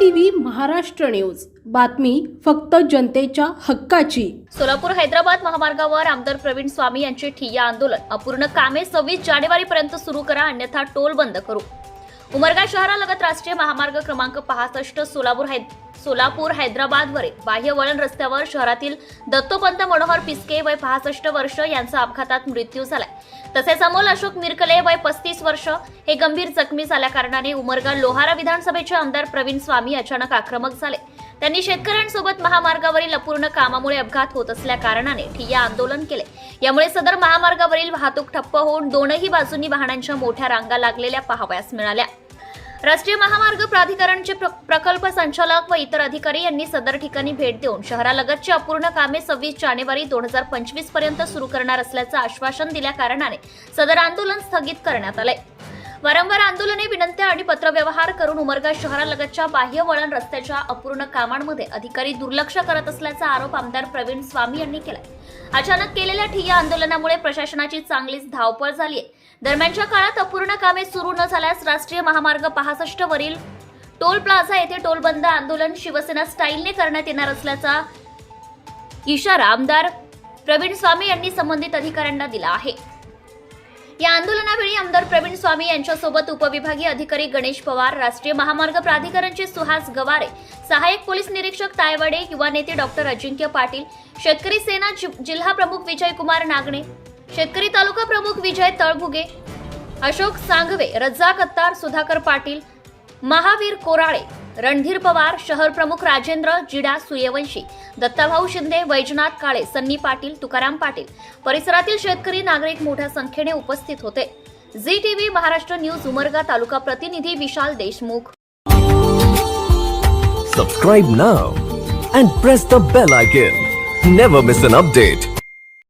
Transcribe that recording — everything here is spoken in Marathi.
TV Maharashtra news. बातमी फक्त जनतेच्या हक्काची. सोलापूर हैदराबाद महामार्गावर आमदार प्रवीण स्वामी यांचे ठिय्या आंदोलन. अपूर्ण कामे सव्वीस जानेवारीपर्यंत सुरू करा अन्यथा टोल बंद करू. उमरगा शहरालगत राष्ट्रीय महामार्ग क्रमांक पासष्ट सोलापूर है सोलापूर हैदराबादवरील बाह्य वळण रस्त्यावर शहरातील दत्तोपंत मनोहर पिस्के वय पासष्ट वर्ष यांचा अपघातात मृत्यू झालाय. तसेच अमोल अशोक मिरकले वय वर्ष हे गंभीर जखमी झाल्या कारणाने उमरगा लोहारा विधानसभेचे आमदार प्रवीण स्वामी अचानक आक्रमक झाले. त्यांनी शेतकऱ्यांसोबत महामार्गावरील अपूर्ण कामामुळे अपघात होत असल्या कारणाने ठिय्या आंदोलन केले. यामुळे सदर महामार्गावरील वाहतूक ठप्प होऊन दोनही बाजूंनी वाहनांच्या मोठ्या रांगा लागलेल्या पाहावयास मिळाल्या. राष्ट्रीय महामार्ग प्राधिकरणचे प्र- प्रकल्प संचालक व इतर अधिकारी यांनी सदर ठिकाणी भेट देऊन शहरालगतची अपूर्ण कामे सव्वीस जानेवारी दोन हजार पंचवीसपर्यंत सुरू करणार असल्याचं आश्वासन दिल्या कारणाने सदर आंदोलन स्थगित करण्यात आलंय. वारंवार आंदोलने विनंत्या आणि पत्रव्यवहार करून उमरगा शहरालगतच्या बाह्य वळण रस्त्याच्या अपूर्ण कामांमध्ये अधिकारी दुर्लक्ष करत असल्याचा आरोप आमदार प्रवीण स्वामी यांनी केलाय. अचानक केलेल्या ठिय्या आंदोलनामुळे प्रशासनाची चांगलीच धावपळ झाली आहे दरम्यानच्या काळात अपूर्ण कामे सुरू न झाल्यास राष्ट्रीय महामार्ग पासष्ट वरील टोल प्लाझा येथे टोल बंद आंदोलन शिवसेना स्टाईलने करण्यात येणार असल्याचा इशारा आमदार प्रवीण स्वामी यांनी संबंधित अधिकाऱ्यांना दिला आहे. या आंदोलनावेळी आमदार प्रवीण स्वामी यांच्यासोबत उपविभागीय अधिकारी गणेश पवार राष्ट्रीय महामार्ग प्राधिकरणचे सुहास गवारे सहाय्यक पोलीस निरीक्षक तायवाडे युवा नेते डॉक्टर अजिंक्य पाटील शेतकरी सेना जिल्हा प्रमुख विजयकुमार नागणे शेतकरी तालुका प्रमुख विजय तळभुगे अशोक सांगवे रज्जा कत्तार सुधाकर पाटील महावीर कोराळे रणधीर पवार शहर प्रमुख राजेंद्र जिडा सूर्यवंशी दत्ताभाऊ शिंदे वैजनाथ काळे सन्नी पाटील तुकाराम पाटील. परिसरातील शेतकरी नागरिक मोठ्या संख्येने उपस्थित होते. Zee TV Maharashtra news Umarga taluka प्रतिनिधी Vishal Deshmukh. Subscribe now and press the bell icon never miss an update